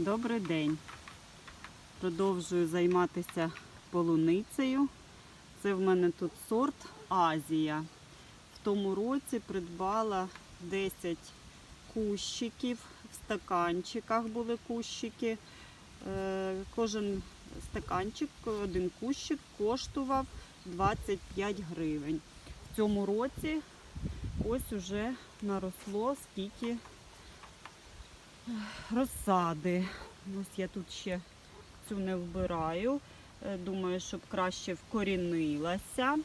Добрий день. Продовжую займатися полуницею. Це в мене тут сорт Азія. В тому році придбала 10 кущиків. В стаканчиках були кущики. Е, Кожен стаканчик, один кущик коштував 25 гривень. В цьому році ось уже наросло скільки розсади. Ось я тут ще цю не вбираю. Е, Думаю, щоб краще вкорінилася.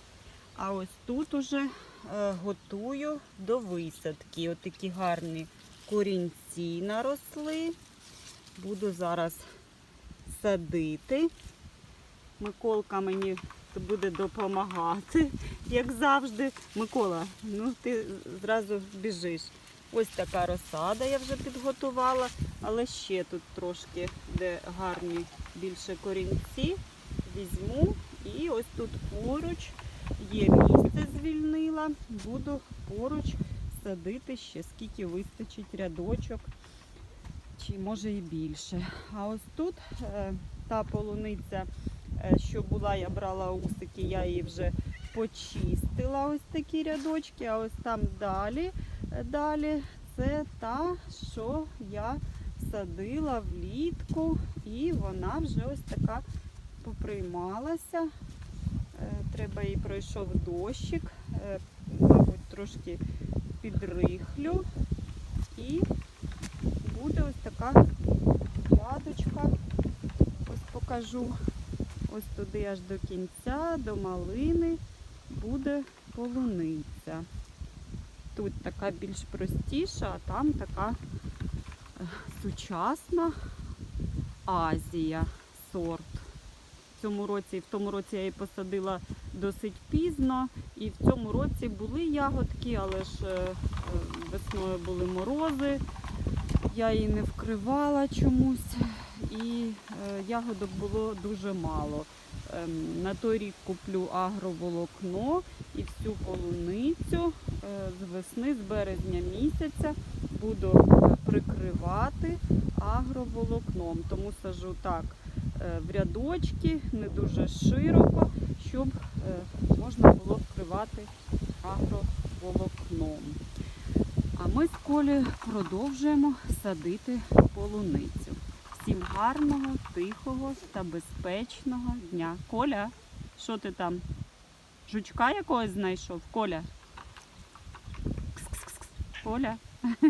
А ось тут уже е, готую до висадки. Ось такі гарні корінці наросли. Буду зараз садити. Миколка мені буде допомагати, як завжди. Микола, ну ти зразу біжиш. Ось така розсада я вже підготувала, але ще тут трошки, де гарні більше корінці, візьму і ось тут поруч є місце звільнила. Буду поруч садити ще скільки вистачить рядочок, чи може і більше. А ось тут е, та полуниця, е, що була, я брала усики, я її вже почистила ось такі рядочки, а ось там далі. Далі це та, що я садила влітку, і вона вже ось така поприймалася. Е, Треба їй пройшов дощик, е, мабуть, трошки підрихлю. І буде ось така ядочка. Ось покажу. Ось туди аж до кінця, до малини буде полуниця. Тут така більш простіша, а там така е, сучасна Азія сорт. В цьому році, в тому році я її посадила досить пізно. І в цьому році були ягодки, але ж е, е, весною були морози. Я її не вкривала чомусь, і ягодок було дуже мало. Ем, На той рік куплю агроволокно і всю полуницю е, з весни, з березня місяця буду е, прикривати агроволокном. Тому сажу так е, в рядочки, не дуже широко, щоб можна було вкривати агроволокном. А ми з Колею продовжуємо садити полуницю. Всім гарного, тихого та безпечного дня. Коля, що ти там? Жучка якогось знайшов? Коля? Кс-кс-кс. Коля?